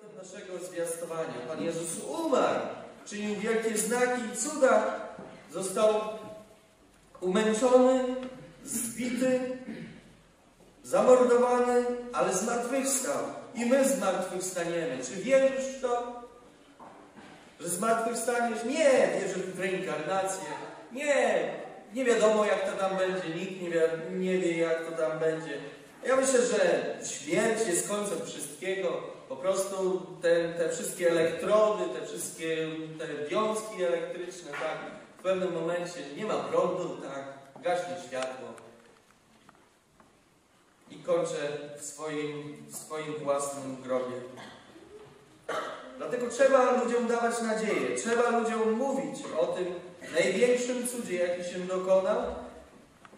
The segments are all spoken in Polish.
Naszego zwiastowania Pan Jezus umarł, czynił wielkie znaki i cuda, został umęczony, zbity, zamordowany, ale zmartwychwstał. I my zmartwychwstaniemy. Czy wierzysz w to? Że zmartwychwstaniesz? Nie, wierzę w reinkarnację. Nie, nie wiadomo jak to tam będzie, nikt nie wie, nie wie jak to tam będzie. Ja myślę, że śmierć jest końcem wszystkiego. Po prostu te, te wszystkie elektrody, te wszystkie te wiązki elektryczne, tak, w pewnym momencie nie ma prądu, tak, gaśnie światło i kończę w swoim, w swoim własnym grobie. Dlatego trzeba ludziom dawać nadzieję, trzeba ludziom mówić o tym największym cudzie, jaki się dokonał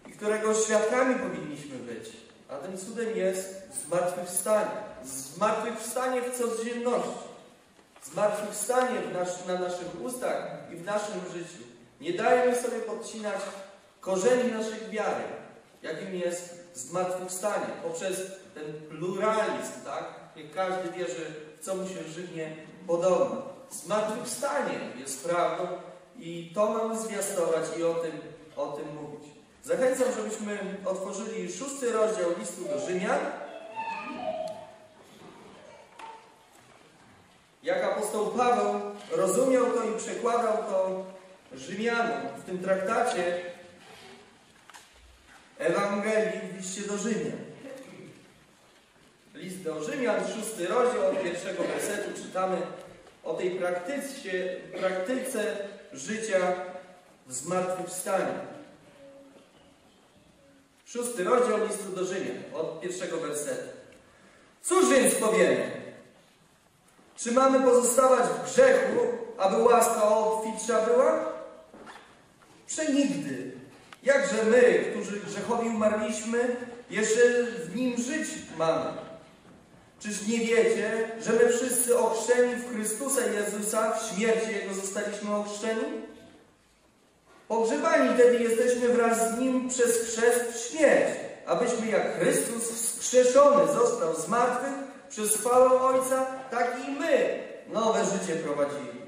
i którego świadkami powinniśmy być. A tym cudem jest zmartwychwstanie. Zmartwychwstanie w codzienności. Zmartwychwstanie w nas, na naszych ustach i w naszym życiu. Nie dajmy sobie podcinać korzeni naszej wiary, jakim jest zmartwychwstanie, poprzez ten pluralizm, tak? Niech każdy wierzy, w co mu się żywnie podoba. Zmartwychwstanie jest prawdą i to mamy zwiastować i o tym, o tym mówić. Zachęcam, żebyśmy otworzyli szósty rozdział listu do Rzymian. Jak apostoł Paweł rozumiał to i przekładał to Rzymianom w tym traktacie Ewangelii w liście do Rzymian. List do Rzymian, szósty rozdział, od pierwszego wersetu czytamy o tej praktyce, praktyce życia w zmartwychwstaniu. Szósty rozdział listu do Rzymian, od pierwszego wersetu. Cóż więc powiemy? Czy mamy pozostawać w grzechu, aby łaska obfitsza była? Przenigdy. Jakże my, którzy grzechowi umarliśmy, jeszcze w nim żyć mamy? Czyż nie wiecie, że my wszyscy ochrzczeni w Chrystusa Jezusa, w śmierci Jego zostaliśmy ochrzczeni? Pogrzebani tedy jesteśmy wraz z Nim przez chrzest w śmierć, abyśmy jak Chrystus wskrzeszony został z martwych przez chwałę Ojca, tak i my nowe życie prowadzili.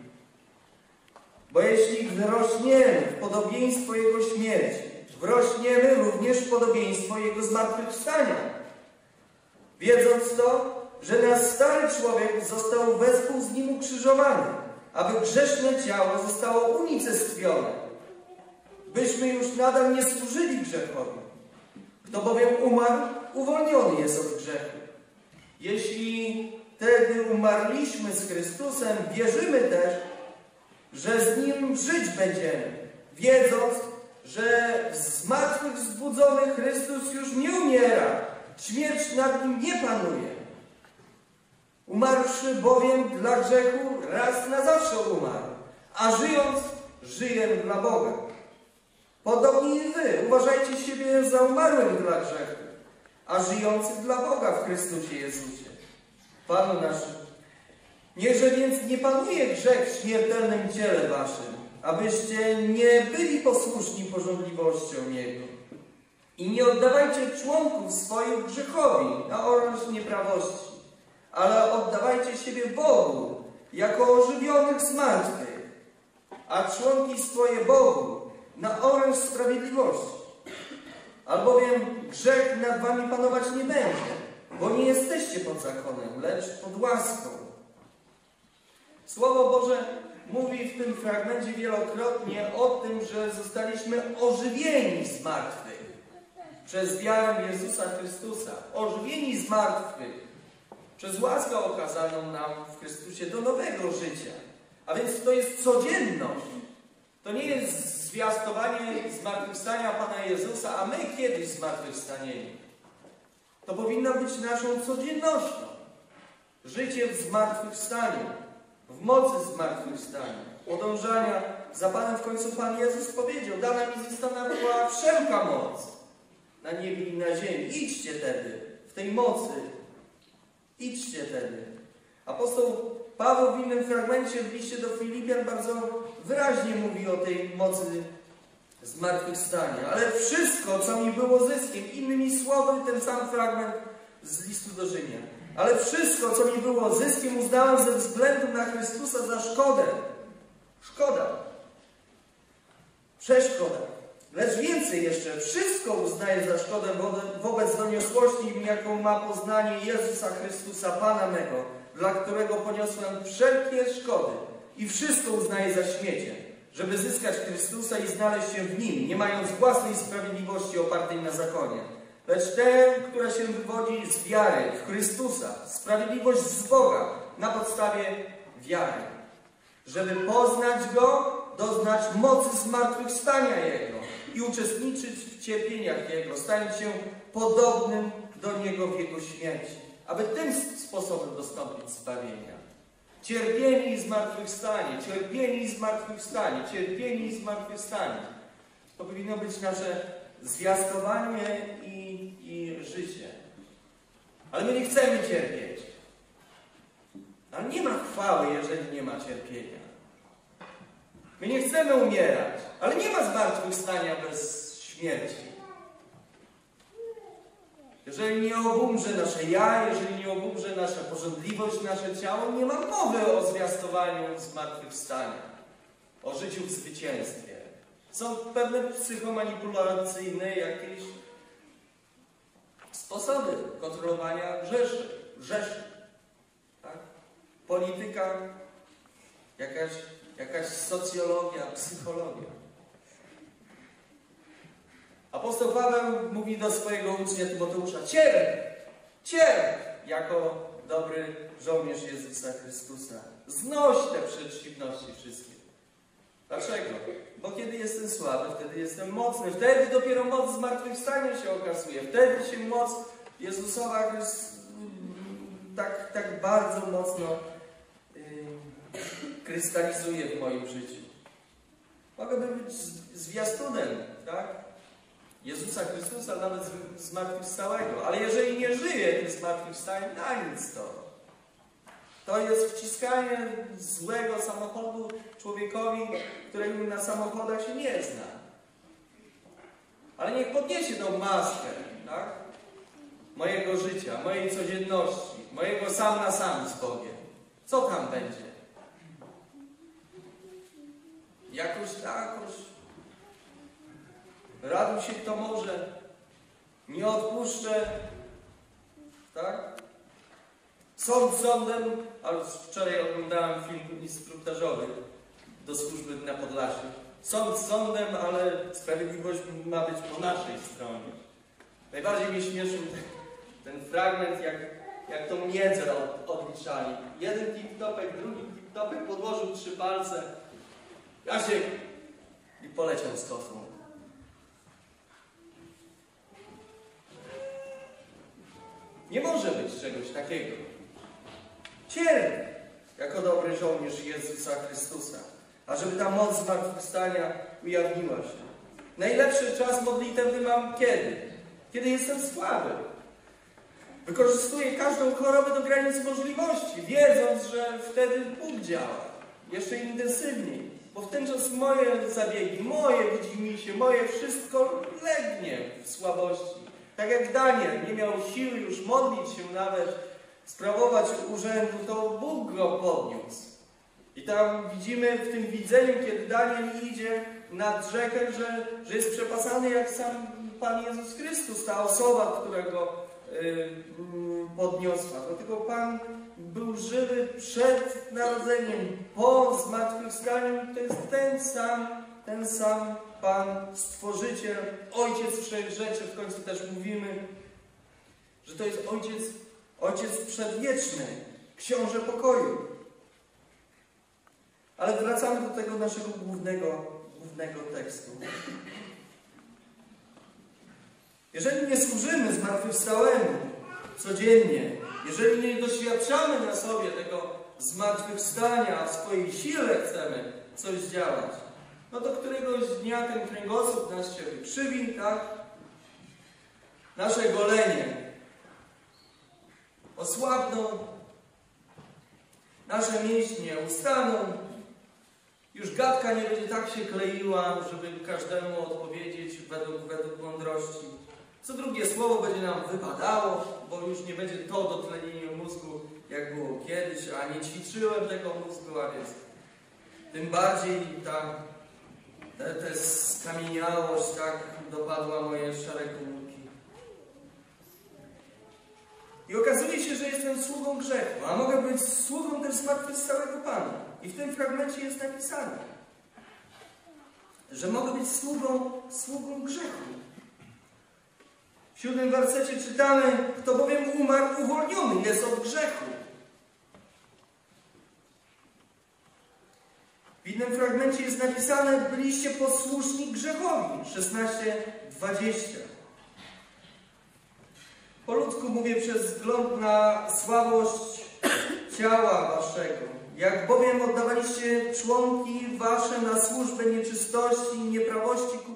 Bo jeśli wrośniemy w podobieństwo Jego śmierci, wrośniemy również w podobieństwo Jego zmartwychwstania. Wiedząc to, że nasz stary człowiek został wespół z Nim ukrzyżowany, aby grzeszne ciało zostało unicestwione, byśmy już nadal nie służyli grzechowi. Kto bowiem umarł, uwolniony jest od grzechu. Jeśli wtedy umarliśmy z Chrystusem, wierzymy też, że z Nim żyć będziemy, wiedząc, że zmartwychwzbudzony Chrystus już nie umiera, śmierć nad Nim nie panuje. Umarłszy bowiem dla grzechu raz na zawsze umarł, a żyjąc, żyje dla Boga. Siebie za umarłych dla grzechu, a żyjących dla Boga w Chrystusie Jezusie, Panu naszym. Niechże więc nie panuje grzech w śmiertelnym ciele waszym, abyście nie byli posłuszni porządliwością Jego. I nie oddawajcie członków swoich grzechowi na oręż nieprawości, ale oddawajcie siebie Bogu jako ożywionych z a członki swoje Bogu na oręż sprawiedliwości. Albowiem grzech nad wami panować nie będzie, bo nie jesteście pod zakonem, lecz pod łaską. Słowo Boże mówi w tym fragmencie wielokrotnie o tym, że zostaliśmy ożywieni z martwych przez wiarę Jezusa Chrystusa. Ożywieni z martwych przez łaskę okazaną nam w Chrystusie do nowego życia. A więc to jest codzienność. To nie jest zwiastowanie zmartwychwstania Pana Jezusa, a my kiedyś zmartwychwstanieni. To powinno być naszą codziennością. Życie w zmartwychwstaniu, w mocy zmartwychwstania, podążania za Panem w końcu Pan Jezus powiedział, dana mi została była wszelka moc na niebie i na ziemi. Idźcie tedy w tej mocy. Idźcie tedy. Apostoł Paweł w innym fragmencie w liście do Filipian bardzo wyraźnie mówi o tej mocy zmartwychwstania. Ale wszystko, co mi było zyskiem, innymi słowy, ten sam fragment z listu do Rzymian. Ale wszystko, co mi było zyskiem, uznałem ze względu na Chrystusa za szkodę. Szkoda. Przeszkoda. Lecz więcej jeszcze, wszystko uznaję za szkodę wobec doniosłości, jaką ma poznanie Jezusa Chrystusa, Pana mego, dla którego poniosłem wszelkie szkody i wszystko uznaję za śmiecie, żeby zyskać Chrystusa i znaleźć się w Nim, nie mając własnej sprawiedliwości opartej na zakonie, lecz tę, która się wywodzi z wiary w Chrystusa, sprawiedliwość z Boga na podstawie wiary, żeby poznać Go, doznać mocy zmartwychwstania Jego i uczestniczyć w cierpieniach Jego, stając się podobnym do Niego w Jego śmierci, aby tym sposobem dostąpić zbawienia. Cierpienie i zmartwychwstanie, cierpienie i zmartwychwstanie, cierpienie i zmartwychwstanie. To powinno być nasze zwiastowanie i, i życie. Ale my nie chcemy cierpieć. Ale nie ma chwały, jeżeli nie ma cierpienia. My nie chcemy umierać, ale nie ma zmartwychwstania bez śmierci. Jeżeli nie obumrze nasze ja, jeżeli nie obumrze nasza porządliwość, nasze ciało, nie ma mowy o zwiastowaniu zmartwychwstania, o życiu w zwycięstwie. Są pewne psychomanipulacyjne jakieś sposoby kontrolowania grzeszy, grzeszy. Tak? Polityka, jakaś, jakaś socjologia, psychologia. Apostoł Paweł mówi do swojego ucznia Tymoteusza, cierp, cierp, jako dobry żołnierz Jezusa Chrystusa. Znoś te przeciwności wszystkie. Dlaczego? Bo kiedy jestem słaby, wtedy jestem mocny. Wtedy dopiero moc zmartwychwstania się okazuje. Wtedy się moc Jezusowa tak, tak bardzo mocno yy, krystalizuje w moim życiu. Mogę być zwiastunem, tak? Jezusa Chrystusa, nawet zmartwychwstałego. Ale jeżeli nie żyje tym zmartwychwstaniem, na nic to. To jest wciskanie złego samochodu człowiekowi, który na samochodach się nie zna. Ale niech podniesie tą maskę, tak? Mojego życia, mojej codzienności, mojego sam na sam z Bogiem. Co tam będzie? Jakoś, jakoś Raduj się kto może. Nie odpuszczę. Tak? Sąd sądem, ale wczoraj oglądałem film instruktażowy do służby na Podlasiu. Sąd sądem, ale sprawiedliwość ma być po naszej stronie. Najbardziej mnie śmieszył ten, fragment, jak, jak tą miedzę od, odliczali. Jeden tip-topek, drugi tip-topek podłożył trzy palce. Jasiek! I poleciał z kosą. Nie może być czegoś takiego. Cierp jako dobry żołnierz Jezusa Chrystusa, ażeby ta moc zmartwychwstania ujawniła się. Najlepszy czas modlitewny mam kiedy? Kiedy jestem słaby. Wykorzystuję każdą chorobę do granic możliwości, wiedząc, że wtedy Bóg działa. Jeszcze intensywniej. Bo w ten czas moje zabiegi, moje widzimisię, moje wszystko legnie w słabości. Tak jak Daniel nie miał siły już modlić się nawet, sprawować urzędu, to Bóg go podniósł. I tam widzimy w tym widzeniu, kiedy Daniel idzie nad rzekę, że, że jest przepasany jak sam Pan Jezus Chrystus, ta osoba, którego y, podniosła. Dlatego Pan był żywy przed narodzeniem, po zmartwychwstaniu. To jest ten sam, ten sam Pan, Stworzyciel, Ojciec wszech rzeczy, w końcu też mówimy, że to jest Ojciec, Ojciec przedwieczny, Książę pokoju. Ale wracamy do tego naszego głównego, głównego tekstu. Jeżeli nie służymy zmartwychwstałemu codziennie, jeżeli nie doświadczamy na sobie tego zmartwychwstania, w swojej sile chcemy coś działać, no do któregoś dnia ten kręgosłup nas się wykrzywi, tak? Nasze golenie osłabną, nasze mięśnie ustaną, już gadka nie będzie tak się kleiła, żeby każdemu odpowiedzieć według, według mądrości. Co drugie słowo będzie nam wypadało, bo to już nie będzie to dotlenienie mózgu, jak było kiedyś, a nie ćwiczyłem tego mózgu, a więc tym bardziej ta, ta, ta skamieniałość tak dopadła moje szare komórki. I okazuje się, że jestem sługą grzechu, a mogę być sługą też zmartwychwstałego Pana. I w tym fragmencie jest napisane, że mogę być sługą, sługą grzechu. W siódmym wersecie czytamy, kto bowiem umarł, uwolniony jest od grzechu. W innym fragmencie jest napisane, byliście posłuszni grzechowi. 16:20. Po ludzku mówię przez wzgląd na słabość ciała waszego. Jak bowiem oddawaliście członki wasze na służbę nieczystości i nieprawości ku